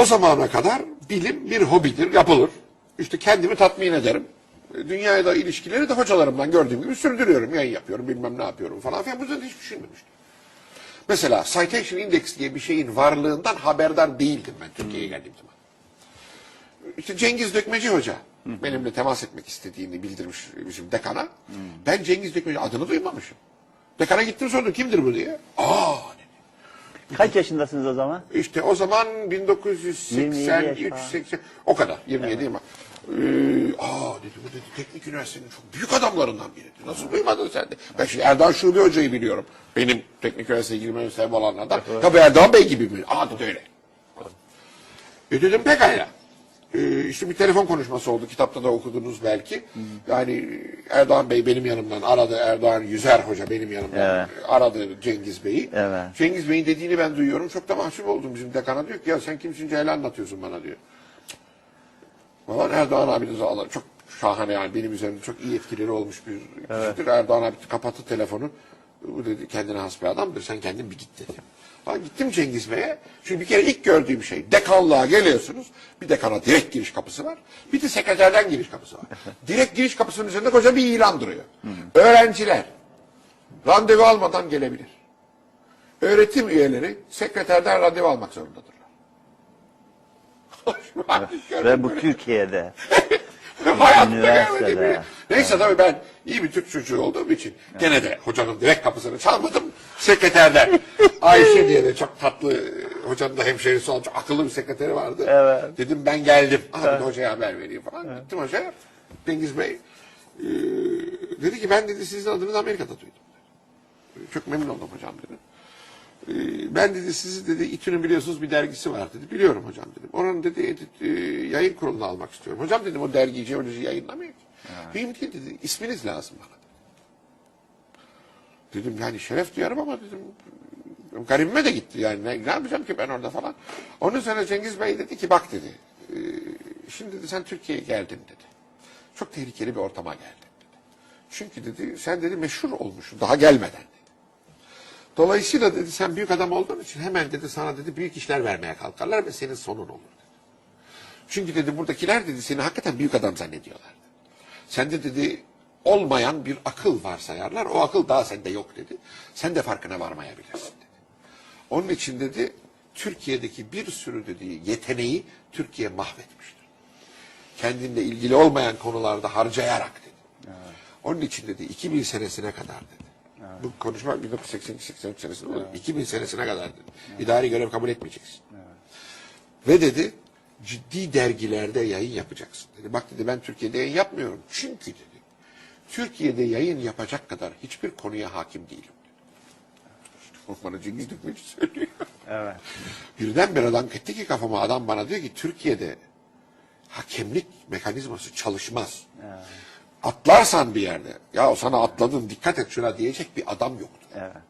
O zamana kadar bilim bir hobidir, yapılır. İşte kendimi tatmin ederim. Dünyaya da ilişkileri de hocalarımdan gördüğüm gibi sürdürüyorum. Yayın yapıyorum, bilmem ne yapıyorum falan filan. Bu yüzden hiç düşünmemiştim. Mesela Citation Index diye bir şeyin varlığından haberdar değildim ben Türkiye'ye geldiğim zaman. İşte Cengiz Dökmeci Hoca benimle temas etmek istediğini bildirmiş bizim dekana. Ben Cengiz Dökmeci adını duymamışım. Dekana gittim sordum kimdir bu diye. Aa. Kaç yaşındasınız o zaman? İşte o zaman 27 1983 yaş falan. 80 o kadar 27 ama. Ee, aa dedi bu dedi teknik üniversitenin çok büyük adamlarından biri. Nasıl duymadın sen de? Ben şimdi Erdoğan Şube Hoca'yı biliyorum. Benim teknik üniversiteye girmeme sebep olanlardan. Ya bu Erdoğan Bey gibi mi? Aa dedi öyle. E dedim pekala. Ee, işte bir telefon konuşması oldu. Kitapta da okudunuz belki. Yani Erdoğan Bey benim yanımdan aradı. Erdoğan Yüzer Hoca benim yanımdan Evet. aradı Cengiz Bey'i. Evet. Cengiz Bey'in dediğini ben duyuyorum. Çok da mahcup oldum bizim dekana. Diyor ki ya sen kimsin Ceylan anlatıyorsun bana diyor. Valla Erdoğan abinizi alır. Çok şahane yani benim üzerimde çok iyi etkileri olmuş bir kişidir. Erdoğan abi kapattı telefonu. Bu dedi kendine has bir adamdır. Sen kendin bir git dedi. Ben gittim Cengiz Bey'e. Çünkü bir kere ilk gördüğüm şey dekanlığa geliyorsunuz. Bir dekana direkt giriş kapısı var. Bir de sekreterden giriş kapısı var. direkt giriş kapısının üzerinde koca bir ilan duruyor. Öğrenciler randevu almadan gelebilir. Öğretim üyeleri sekreterden randevu almak zorundadırlar. Ve bu Türkiye'de. Hayatta görmedim bile. Neyse tabii ben iyi bir Türk çocuğu olduğum için gene de hocanın direkt kapısını çalmadım. Sekreterden Ayşe diye de çok tatlı e, hocanın da hemşerisi olan çok akıllı bir sekreteri vardı. Evet. Dedim ben geldim. Abi hocaya haber vereyim falan. Gittim hocaya. Cengiz Bey e, dedi ki ben dedi sizin adınızı Amerika'da duydum. Çok memnun oldum hocam dedim. Ben dedi sizi dedi İTÜ'nün biliyorsunuz bir dergisi var dedi. Biliyorum hocam dedim. Onun dedi edit, e, yayın kuruluna almak istiyorum. Hocam dedim o dergiyi jeoloji yayınlamıyor ki. Benim değil dedi isminiz lazım bana. dedi. Dedim yani şeref duyarım ama dedim garibime de gitti yani ne, ne yapacağım ki ben orada falan. Onun sonra Cengiz Bey dedi ki bak dedi e, şimdi dedi sen Türkiye'ye geldin dedi. Çok tehlikeli bir ortama geldin dedi. Çünkü dedi sen dedi meşhur olmuşsun daha gelmeden dedi. Dolayısıyla dedi sen büyük adam olduğun için hemen dedi sana dedi büyük işler vermeye kalkarlar ve senin sonun olur dedi. Çünkü dedi buradakiler dedi seni hakikaten büyük adam zannediyorlar. Sende dedi olmayan bir akıl varsayarlar. O akıl daha sende yok dedi. Sen de farkına varmayabilirsin dedi. Onun için dedi Türkiye'deki bir sürü dediği yeteneği Türkiye mahvetmiştir. Kendinle ilgili olmayan konularda harcayarak dedi. Onun için dedi 2000 senesine kadar dedi. Bu konuşma 1982-83 senesinde oldu. 2000 senesine kadar dedi. İdari görev kabul etmeyeceksin. Ve dedi ciddi dergilerde yayın yapacaksın dedi. Bak dedi ben Türkiye'de yayın yapmıyorum. Çünkü dedi Türkiye'de yayın yapacak kadar hiçbir konuya hakim değilim. dedi. Bana Cengiz Dökmeci söylüyor. Evet. Birdenbire adam etti ki kafama adam bana diyor ki Türkiye'de hakemlik mekanizması çalışmaz. Atlarsan bir yerde ya sana atladın dikkat et şuna diyecek bir adam yoktu. Evet.